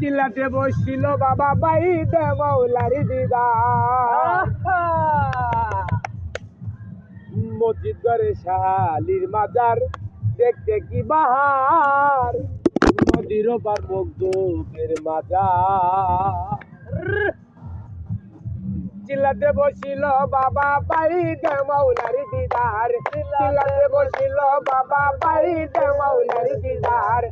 চিল্লাতে বসছিল বাবা বাইতে মৌলারি দিদা। মসজিদ ঘরে শালির মাজার দেখতে কি বাহার। নদীর ওপার মুগ্ধের মাজার। চিল্লাতে বসিল বাবা বাড়িতে মৌলারি দিদার। চিল্লাতে বসিল বাবা বাড়িতে মৌলারি দিদার।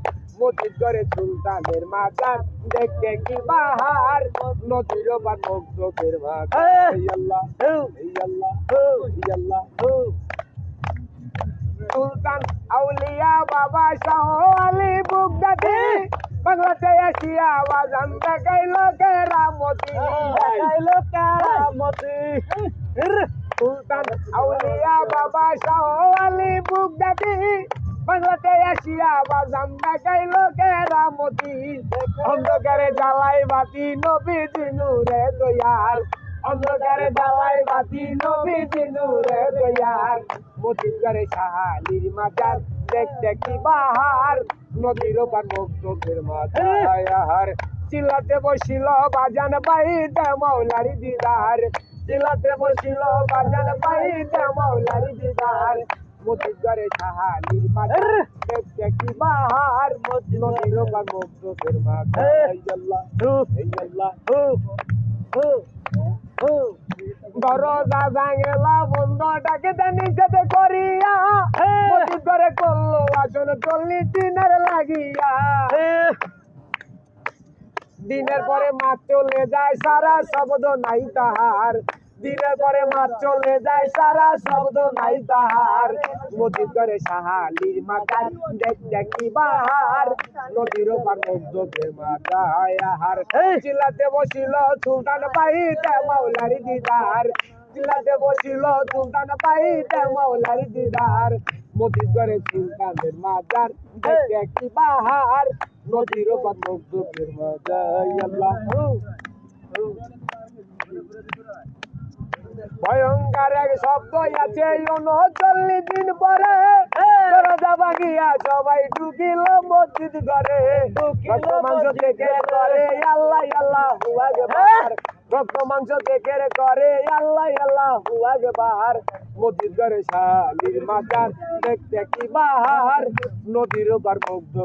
মসজিদ করে সুলতানের মাজার। দেখতে কি বাহার? নদীর আল্লাহ আল্লাহ এই আল্লাহ। সুলতান আউলিয়া বাবা শাহ আলী বুগদাদি। বাংলাতে এসিয়া কেরামতি কেরামতি সুলতান আউলিয়া বাবা শাহ আলী বুগদাদি। বাংলাতে অন্ধকারে জ্বালাই বাতি নবী দিনুরে দয়াল। অন্ধকারে জ্বালাই বাতি নবী দিনুরে দয়াল। মতির করে সাহালির মাজার, দেখতে কি বাহার। নদীর ওপার মুক্তকের মাথার চিল্লাতে বসিল বাজান বাইতে মৌলারি দিদার। চিল্লাতে বসিল বাজান বাইতে মৌলারি দিদার। সাহালির মাজার দেখতে কি বাহার নদীর ওপার মুক্তকের মাথার আল্লাহ আল্লাহ। দরজা ভাঙেলা বন্ধটাকে নিষেধ করিয়া। করে করল আসলে চল্লিশ দিনের লাগিয়া। দিনের পরে মাছ চলে যায় সারা শব্দ নাই তাহার। দিনের পরে মাছ চলে যায় সারা শব্দ নাই তাহার। মসজিদ করে সাহালির মাথায় দেখ দেখি বাহার। নদীর মধ্যের মাথায় আহার। চিল্লাতে বসিল সুলতান পাইতে মাওলারি দিদার। চিলাতে বসিল সুলতান পাইতে মাওলারি দিদার। মসজিদ করে সুলতানের মাজার দেখ দেখি বাহার। নদীর মধ্যের মাথায় আল্লাহ। ভয়ঙ্কর এক শব্দ আছে উনচল্লিশ দিন পরে গিয়া সবাই ঢুকিল। মসজিদ ঘরে রক্ত মাংস থেকে করে আল্লাহ আল্লাহ হুয়া গেবার রক্ত মাংস থেকে করে আল্লাহ আল্লাহ হুয়া গেবার মসজিদ ঘরে শালির মাজার দেখতে কি বাহার। নদীর ওপার মুগ্ধ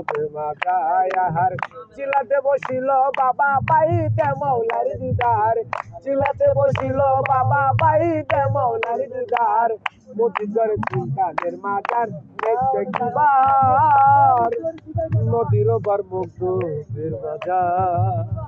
আহার। চিলাতে বসিল বাবা পাইতে মৌলার দিদার। চিলাতে বসিল বাবা পাইতে মৌলার দিদার। মসজিদ ঘরে সুলতানের মাজার দেখতে কি বাহার। নদীর বার মুগ্ধ মাজার